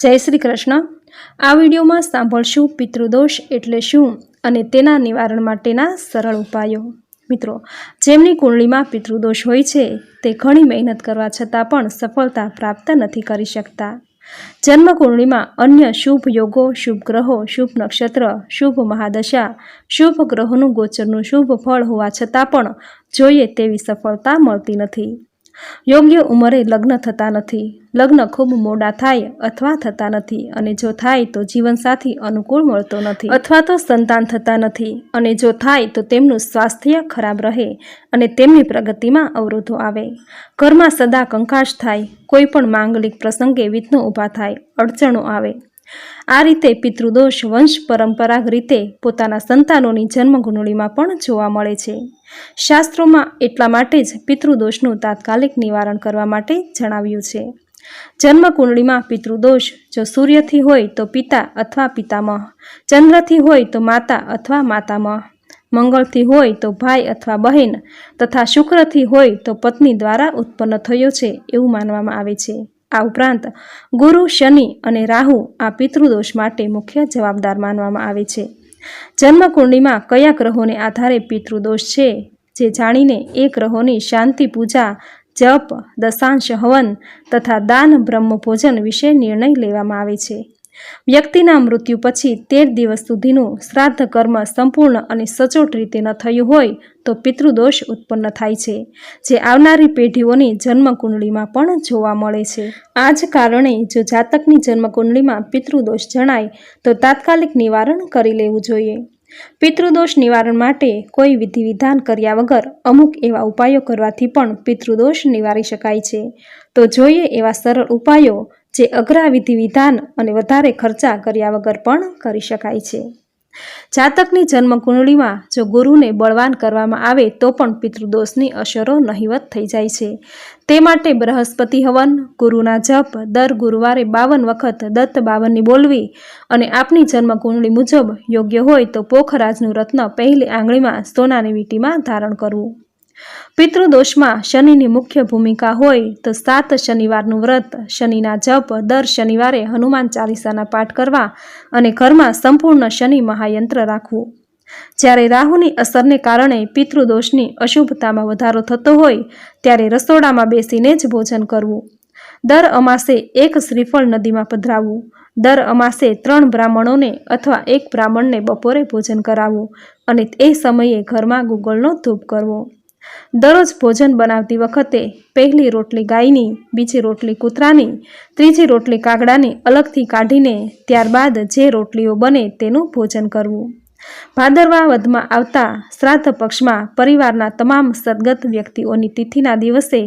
જય શ્રી કૃષ્ણ. આ વિડીયોમાં સાંભળશું પિતૃદોષ એટલે શું અને તેના નિવારણ માટેના સરળ ઉપાયો. મિત્રો, જેમની કુંડળીમાં પિતૃદોષ હોય છે, તે ઘણી મહેનત કરવા છતાં પણ સફળતા પ્રાપ્ત નથી કરી શકતા. જન્મ કુંડળીમાં અન્ય શુભ યોગો, શુભ ગ્રહો, શુભ નક્ષત્ર, શુભ મહાદશા, શુભ ગ્રહોનું ગોચરનું શુભ ફળ હોવા છતાં પણ જોઈએ તેવી સફળતા મળતી નથી. યોગ્ય ઉંમરે લગ્ન થતા નથી. લગ્ન ખૂબ મોડા થાય અથવા થતા નથી અને જો થાય તો જીવનસાથી અનુકૂળ મળતો નથી અથવા તો સંતાન થતા નથી અને જો થાય તો તેમનું સ્વાસ્થ્ય ખરાબ રહે અને તેમની પ્રગતિમાં અવરોધો આવે. ઘરમાં સદા કંકાશ થાય, કોઈ પણ માંગલિક પ્રસંગે વિઘ્નો ઊભા થાય, અડચણો આવે આ રીતે પિતૃદોષ વંશ પરંપરાગ રીતે પોતાના સંતાનોની જન્મકુંડળીમાં પણ જોવા મળે છે. શાસ્ત્રોમાં એટલા માટે જ પિતૃદોષનું તાત્કાલિક નિવારણ કરવા માટે જણાવ્યું છે. જન્મકુંડળીમાં પિતૃદોષ જો સૂર્યથી હોય તો પિતા અથવા પિતામહ, ચંદ્રથી હોય તો માતા અથવા માતામહ, મંગળથી હોય તો ભાઈ અથવા બહેન તથા શુક્રથી હોય તો પત્ની દ્વારા ઉત્પન્ન થયો છે એવું માનવામાં આવે છે. આ ઉપરાંત ગુરુ, શનિ અને રાહુ આ પિતૃદોષ માટે મુખ્ય જવાબદાર માનવામાં આવે છે. જન્મકુંડીમાં કયા ગ્રહોને આધારે પિતૃદોષ છે? જે જાણીને એ ગ્રહોની શાંતિ, પૂજા, જપ, દશાંશ, હવન તથા દાન, બ્રહ્મ ભોજન વિશે નિર્ણય લેવામાં આવે છે. વ્યક્તિના મૃત્યુ પછી તેર દિવસ સુધીનું શ્રાદ્ધ કર્મ સંપૂર્ણ અને સચોટ રીતે ન થયું હોય તો પિતૃદોષ ઉત્પન્ન થાય છે, જે આવનારી પેઢીઓની જન્મકુંડળીમાં પણ જોવા મળે છે. આ જ કારણે જો જાતકની જન્મકુંડળીમાં પિતૃદોષ જણાય, તો તાત્કાલિક નિવારણ કરી લેવું જોઈએ. પિતૃદોષ નિવારણ માટે કોઈ વિધિ વિધાન કર્યા વગર અમુક એવા ઉપાયો કરવાથી પણ પિતૃદોષ નિવારી શકાય છે. તો જોઈએ એવા સરળ ઉપાયો જે અઘરા વિધિ વિધાન અને વધારે ખર્ચા કર્યા વગર પણ કરી શકાય છે. જાતકની જન્મ કુંડળીમાં જો ગુરુને બળવાન કરવામાં આવે તો પણ પિતૃદોષની અસરો નહિવત થઈ જાય છે. તે માટે બૃહસ્પતિ હવન, ગુરુના જપ, દર ગુરુવારે બાવન વખત દત્ત બાવનની બોલવી અને આપની જન્મ કુંડળી મુજબ યોગ્ય હોય તો પોખરાજનું રત્ન પહેલી આંગળીમાં સોનાની વીંટીમાં ધારણ કરવું. પિતૃદોષમાં શનિની મુખ્ય ભૂમિકા હોય તો સાત શનિવારનું વ્રત, શનિના જપ, દર શનિવારે હનુમાન ચાલીસાના પાઠ કરવા અને ઘરમાં સંપૂર્ણ શનિ મહાયંત્ર રાખવું. જ્યારે રાહુની અસરને કારણે પિતૃદોષની અશુભતામાં વધારો થતો હોય, ત્યારે રસોડામાં બેસીને જ ભોજન કરવું. દર અમાસે એક શ્રીફળ નદીમાં પધરાવવું. દર અમાસે ત્રણ બ્રાહ્મણોને અથવા એક બ્રાહ્મણને બપોરે ભોજન કરાવવું અને એ સમયે ઘરમાં ગુગળનો ધૂપ કરવો. દરરોજ ભોજન બનાવતી વખતે પહેલી રોટલી ગાયની, બીજી રોટલી કૂતરાની, ત્રીજી રોટલી કાગડાની અલગથી કાઢીને ત્યારબાદ જે રોટલીઓ બને તેનું ભોજન કરવું. ભાદરવા આવતા શ્રાદ્ધ પક્ષમાં પરિવારના તમામ સદગત વ્યક્તિઓની તિથિના દિવસે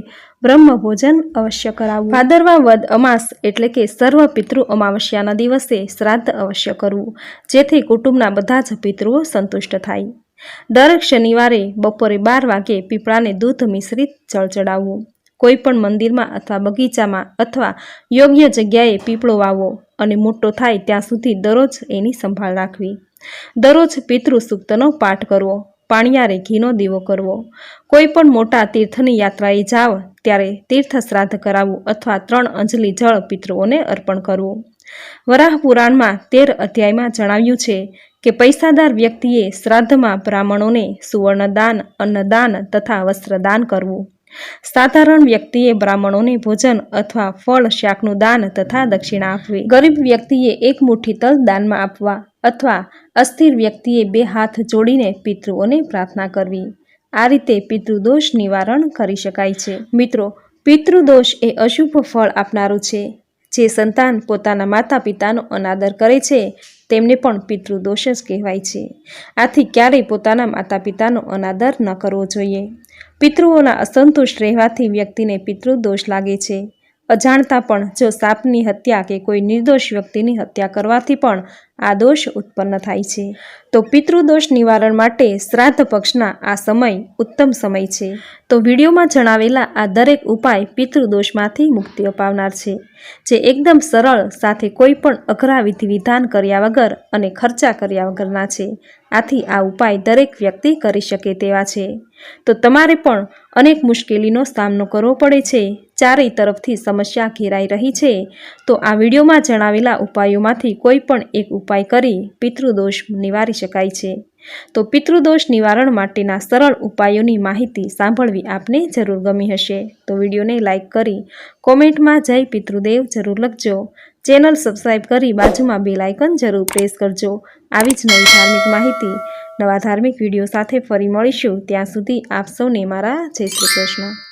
બ્રહ્મ ભોજન અવશ્ય કરાવવું. ભાદરવા વદ અમાસ એટલે કે સર્વ પિતૃ અમાવસ્યાના દિવસે શ્રાદ્ધ અવશ્ય કરવું, જેથી કુટુંબના બધા જ પિતૃઓ સંતુષ્ટ થાય. દરેક શનિવારે બપોરે બાર વાગે પીપળાને દૂધ મિશ્રિત જળ ચડાવવું. કોઈ પણ મંદિરમાં અથવા બગીચામાં અથવા યોગ્ય જગ્યાએ પીપળો વાવવો અને મોટો થાય ત્યાં સુધી દરરોજ એની સંભાળ રાખવી. દરરોજ પિતૃ સૂક્તનો પાઠ કરવો, પાણિયારે ઘીનો દીવો કરવો. કોઈ પણ મોટા તીર્થની યાત્રાએ જાવ ત્યારે તીર્થ શ્રાદ્ધ કરાવવું અથવા ત્રણ અંજલિ જળ પિતૃઓને અર્પણ કરવું. વરાહ પુરાણમાં તેર અધ્યાયમાં જણાવ્યું છે કે પૈસાદાર વ્યક્તિએ શ્રાદ્ધમાં બ્રાહ્મણોને સુવર્ણદાન, અન્નદાન તથા વસ્ત્રદાન કરવું. સાધારણ વ્યક્તિએ બ્રાહ્મણોને ભોજન અથવા ફળ, શાકનું દાન તથા દક્ષિણા આપવી. ગરીબ વ્યક્તિએ એક મુઠ્ઠી તલ દાનમાં આપવા અથવા અસ્થિર વ્યક્તિએ બે હાથ જોડીને પિતૃઓને પ્રાર્થના કરવી. આ રીતે પિતૃદોષ નિવારણ કરી શકાય છે. મિત્રો, પિતૃદોષ એ અશુભ ફળ આપનારું છે. જે સંતાન પોતાના માતા પિતાનો અનાદર કરે છે, તેમને પણ પિતૃદોષ જ કહેવાય છે. આથી ક્યારેય પોતાના માતા પિતાનો અનાદર ન કરવો જોઈએ. પિતૃઓના અસંતુષ્ટ રહેવાથી વ્યક્તિને પિતૃદોષ લાગે છે. અજાણતા પણ, જો સાપની હત્યા કે કોઈ નિર્દોષ વ્યક્તિની હત્યા કરવાથી પણ આ દોષ ઉત્પન્ન થાય છે. તો પિતૃદોષ નિવારણ માટે શ્રાદ્ધ પક્ષના આ સમય ઉત્તમ સમય છે. તો વિડીયોમાં જણાવેલા આ દરેક ઉપાય પિતૃદોષમાંથી મુક્તિ અપાવનાર છે. જે એકદમ સરળ, સાથે કોઈ પણ અઘરા વિધિ વિધાન કર્યા વગર અને ખર્ચા કર્યા વગરના છે. આથી આ ઉપાય દરેક વ્યક્તિ કરી શકે તેવા છે. તો તમારે પણ અનેક મુશ્કેલીનો સામનો કરવો પડે છે. ચારેય તરફથી સમસ્યા ઘેરાઈ રહી છે. તો આ વિડીયોમાં જણાવેલા ઉપાયોમાંથી કોઈ પણ એક ઉપાય કરી પિતૃદોષ નિવારી શકાય છે. તો પિતૃદોષ નિવારણ માટેના સરળ ઉપાયોની માહિતી સાંભળવી આપને જરૂર ગમી હશે. તો વિડીયોને લાઇક કરી, કોમેન્ટમાં જય પિતૃદેવ જરૂર લખજો. ચેનલ સબસ્ક્રાઈબ કરી બાજુમાં બે લાઇકન જરૂર પ્રેસ કરજો. આવી જ નવી ધાર્મિક માહિતી, નવા ધાર્મિક વીડિયો સાથે ફરી મળીશું. ત્યાં સુધી આપ સૌને મારા જય શ્રી કૃષ્ણ.